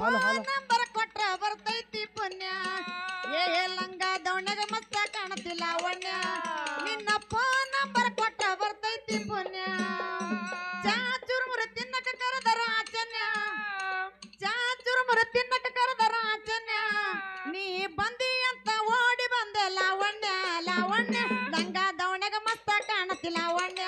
Number ಕೊಟ್ರ ಬರ್ತೈತಿ ಪುಣ್ಯ. ಏ ಲಂಗ ದೌಣಗ ಮಸ್ತ ಕಾಣತಿಲ್ಲ ಒಣ್ಯ ನಿನ್ನ ಫೋನ್ ನಂಬರ್ ಕೊಟ್ರ ಬರ್ತೈತಿ ಪುಣ್ಯ. ಚಾ ಚುರುಮುರ ತಿನ್ನಕ ಕರೆದರ ಆಚನ್ಯ. ಚಾ ಚುರುಮುರ ತಿನ್ನಕ ಕರೆದರ ಆಚನ್ಯ. ನೀ ಬಂದಿ ಅಂತ ಓಡಿ ಬಂದೆ ಲಾವಣ್ಯ ಲಾವಣ್ಯ. ಲಂಗ ದೌಣಗ ಮಸ್ತ ಕಾಣತಿಲ್ಲ ಅವಣ್ಯ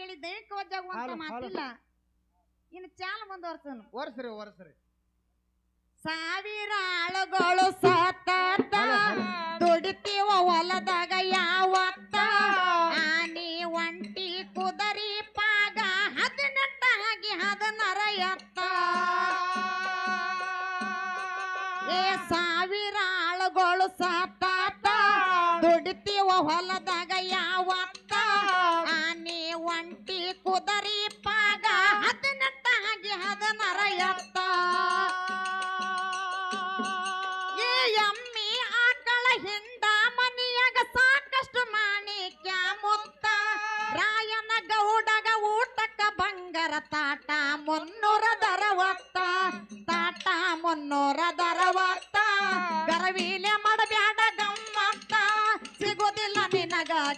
ಹೇಳಿ ದೈಹಿಕ ವಜ್ಜಾಗುವಂತ ಹಾಲು, ಹಾಲು. ಮಾತಿಲ್ಲ. ಇನ್ನು ಚಾಲ ಮುಂದುವರ್ಸನು ಒರ್ಸ್ರಿ ಒರ್ಸ್ರಿ. ಸಾವಿರ ಆಳುಗಳು ಸತತ. ದುಡಿತೀವ ಹೊಲದಾಗ ಯಾವತ್ತ? ಆನಿ ಒಂಟಿ ಕುದರಿ ಪಾಗ ಹದಿನೆಟ್ಟಾಗಿ ಹದಿನರ ಎತ್ತ. ಏ ಸಾವಿರ ಆಳುಗಳು ಸತತ ದುಡಿತೀವ ಹೊಲದಾಗ ಯಾವತ್ತ?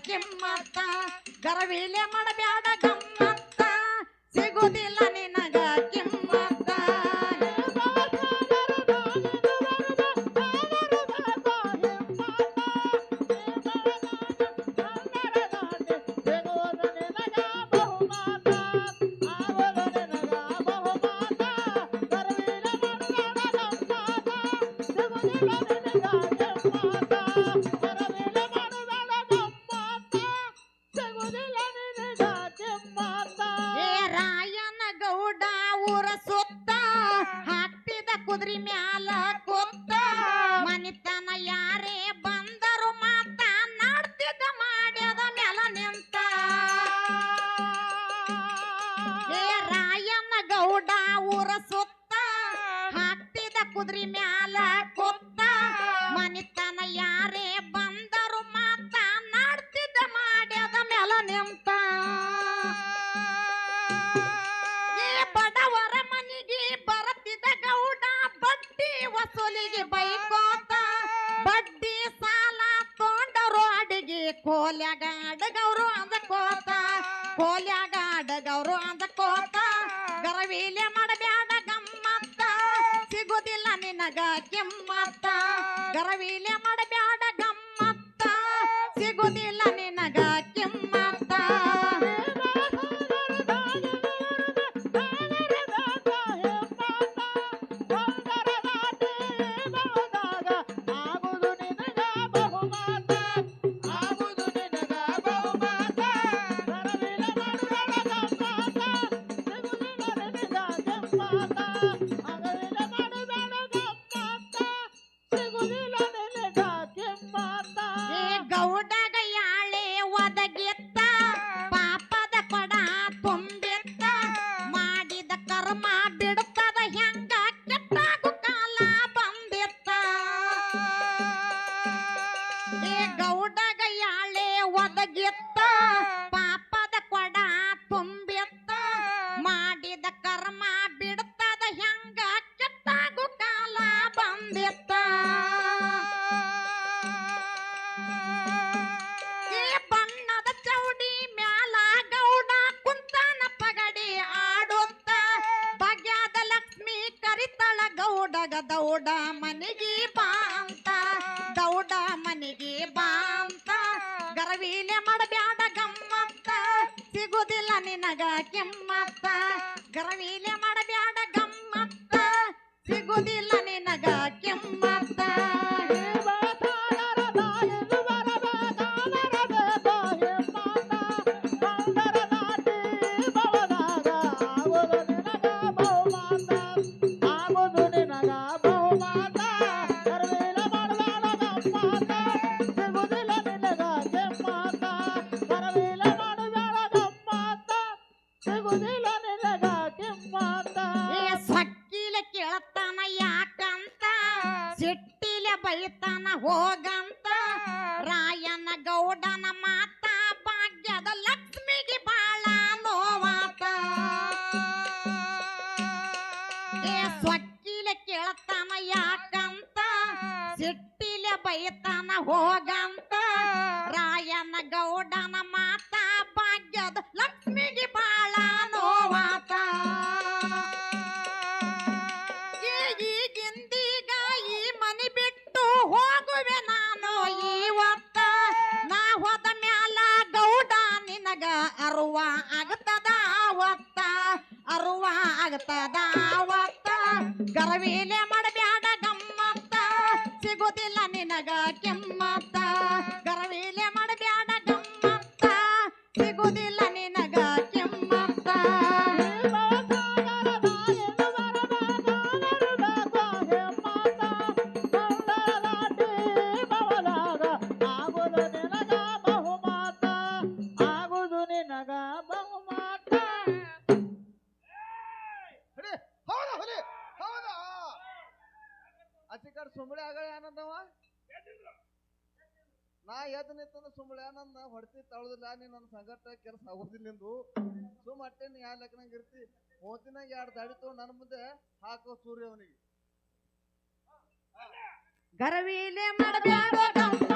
ಕಿಮ್ಮತ್ತ ಗರವೀಲೆ ಮಾಡಬೇಡ ಗಮ್ಮತ್ತ ಸಿಗೋದಿಲ್ಲ ಕೋಲ್ಯಾಗ ಅಡಗವ್ರು ಅಂದಕೋತ ಕೋಲ್ಯಾಗ ಅಡಗವ್ರು ಅಂದಕೋತ ಗರವೀಲೆ ಮಾಡಬ್ಯಾಡ ಗಮ್ಮತ್ತ. ಸಿಗುದಿಲ್ಲ ನಿನಗ ಕೆಮ್ಮತ್ತ. ಗರವೀಲೆ ಗರವೀಲೆ ಮಾಡಬ್ಯಾಡ ಗಮ್ಮತ್ತ ಸಿಗುದಿಲ್ಲ ನಿನಗ ಕೆಮ್ಮತ್ತ. ಗರವೀಣೆ ಮಾಡಬ್ಯಾಡ ಗಮ್ಮತ್ತ ಸಿಗುದಿಲ್ಲ ನಿನಗ ಕಿಮ್ಮತ್ತ. ರಾಯನ ಗೌಡನ ಮಾತ ಗರವೀಲೆ ಮಾಡಬ್ಯಾಡ ಗಮ್ಮತ್ತ. ಸಿಗುದಿಲ್ಲ ನಿನಗ ಕೆಮ್ಮತ್ತ. ಗರವೀಲೆ ಮಾಡಬ್ಯಾಡ ಗಮ್ಮತ್ತ. ಸಿಗುದಿಲ್ಲ ನಿನಗ ಆಗಳ ಏನಂದವ? ನಾ ಎದ್ ನಿಂತಂದ್ರೆ ಸುಮ್ಮಳೆ ನನ್ನ ಹೊಡ್ತಿ ತಳದಿಲ್ಲ ನೀ ನನ್ನ ಸಂಗಟ ಕೆಲಸ ಆಗೋದಿಲ್ಲ ನಿಂದು. ಸುಮ್ಮ ಅಟ್ಟೆ ನೀ ಯಾ ಲೆಕ್ಕನಂಗ ಇರ್ತಿ. ಮೂವತ್ತಿನಾಗ ಎರಡು ದಾಡಿ ತಗೊಂಡು ನನ್ನ ಮುಂದೆ ಹಾಕೋ ಸೂರ್ಯ ಅವನಿಗೆ. ಗರವೀಲೆ ಮಾಡಬ್ಯಾಡ ಗಮ್ಮತ್ತ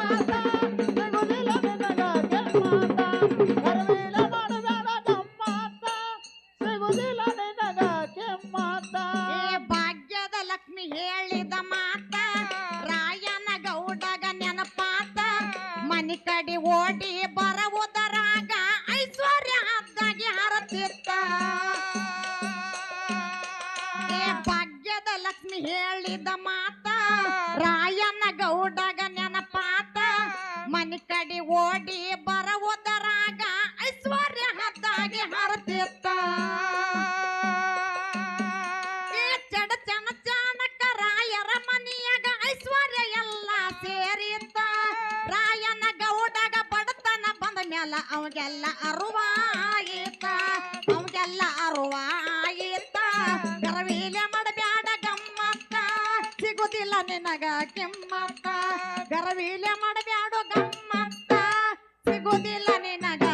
ಕಡೆ ಓಡಿ ಬರುವುದರಾಗ ಐಶ್ವರ್ಯ ಹತ್ತಾಗಿ ಹರತಿತ್ತ. ಚಡ ಚಣ ಚಾಣಕ ರಾಯರ ಮನಿಯಾಗ ಐಶ್ವರ್ಯ ಎಲ್ಲ ಸೇರಿತ್ತ. ರಾಯನ ಗೌಡಗ ಬಡತನ ಬಂದ ಮ್ಯಾಲ ಅವಾಗೆಲ್ಲ ಅರುವಾಯಿತ. ಅರುವ ಅರುವಾಯಿತ. ಗರವೀಲೆ ಮಾಡಬ್ಯಾಡ ಗಮ್ಮಕ್ಕ ಸಿಗುದಿಲ್ಲ ನಿನಗ ಕೆಮ್ಮತ್ತ. ಗರವೀಲೆ ಮಾಡಬ್ಯಾಡ ಗಮ್ಮತ್ತ. ಸಿಗುದಿಲ್ಲ ನಿನಗ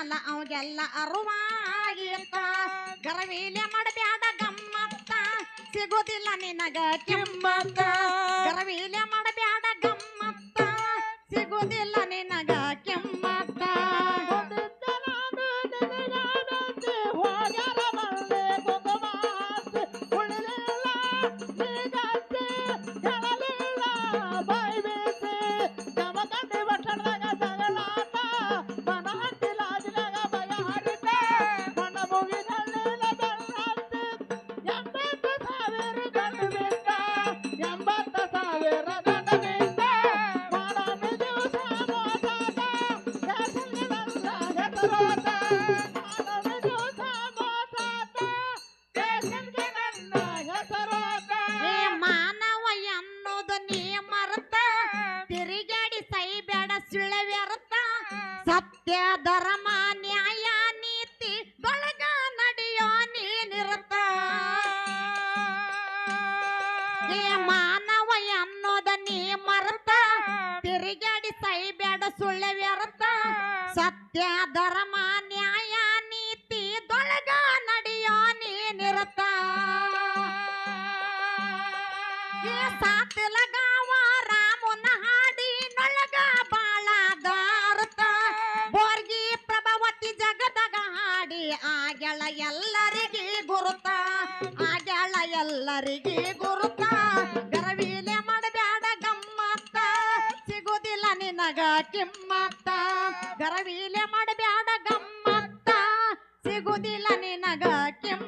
ಮ್ಯಾಲ ಅವಾಗೆಲ್ಲ ಅರುವಾಗಿತ್ತ ಗರವೀಲೆ ಮಾಡಬ್ಯಾಡ ಗಮ್ಮತ್ತ. ಸಿಗೋದಿಲ್ಲ ನಿನಗ ಕೆಮ್ಮತ್ತ. ಗರವೀಲೆ ಮಾಡಬ್ಯಾಡ ಗಮ್ಮತ್ತ. ಸಿಗುದಿಲ್ಲ ಸತ್ಯ ಧರ್ಮ ನ್ಯಾಯ ನೀತಿ ಬಳಗ ನಡೆಯೋ ನೀನಿರುತ್ತ ಏ ಮಾನವ ಅನ್ನೋದ ನೀ ಮರತ ತಿರುಗಾಡಿ ಸೈಬೇಡ ಸುಳ್ಳೆ ವ್ಯರ್ಥ ಸತ್ಯ ಸಾತಿಲಗಾವ ರಾಮನ ಹಾಡಿ ನೊಳಗ ಬಾಳ ದಾರತ ಬೋರ್ಗಿ ಪ್ರಭಾವತಿ ಜಗದಗ ಹಾಡಿ ಆಗೆಳ ಎಲ್ಲರಿಗೆ ಗುರುತ. ಆಗೆಳ ಎಲ್ಲರಿಗೆ ಗುರುತ. ಗರವೀಲೆ ಮಾಡಬ್ಯಾಡ ಗಮ್ಮತ್ತ. ಸಿಗುದಿಲ್ಲ ನಿನಗ ಕಿಮ್ಮತ್ತ. ಗರವೀಲೆ ಮಾಡಬ್ಯಾಡ ಗಮ್ಮತ್ತ. ಸಿಗುದಿಲ್ಲ ನಿನಗ ಕಿಮ್ಮತ್ತ.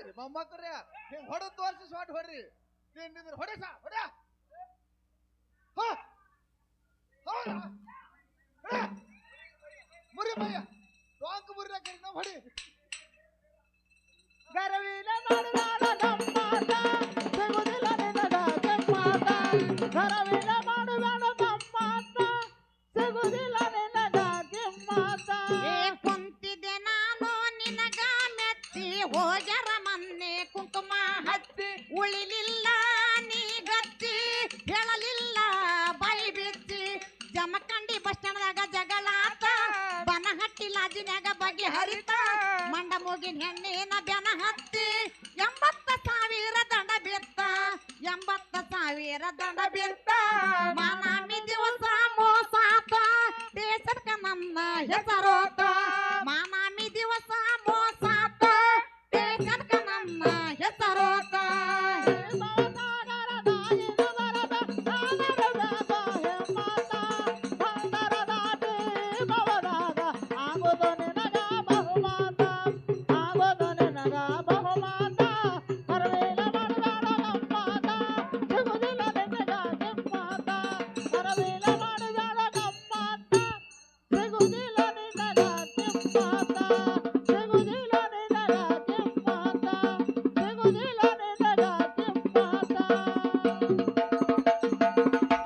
ಬರೋದಿಲ್ಲ ಸೊಟ್ ಹೊಡ್ತೀರಿ ಮೊಮ್ಮಕ್ಕಳ್ರಿ ಹಿಂಗ್ ಹೊಡೆದ್ ತೋರಿಸಿ ಸೊಟ್ ಹೊಡ್ರಿ ನೀನ್ ನಿಂದ್ರ ಹೊಡಿ ಸಾ ಹೊಡ ಮುರಿ ಭಯ್ಯ ರಾಂಗ್ ಮುರಿ ಕರಿ ನಾವು ಹೊಡಿ ಗರವಿನ ಮಾಡುವಾಡ ನಮ್ಮಾತ ಸಿಗುದಿಲ್ಲ ನಿನಗ ಕೆಮ್ಮಾತ ಗರವಿನ ಮಾಡುವಾಡ ನಮ್ಮಾತ ಸಿಗುದಿಲ್ಲ ನಿನಗ ಕೆಮ್ಮಾತ ಏ ಕುಂತಿದ್ದೆ ನಾನು ನಿನಗ ಮೆಚ್ಚಿ ಹೋಗ್ಯಾರ ಸಾವಿರ ದಂಡ ಬಿತ್ತ ಮಾನಾಮಿ ದಿವಸ ಮೋಸಾತ ದೇಶಕ್ಕ ನನ್ನ ಹೆಸರೋತ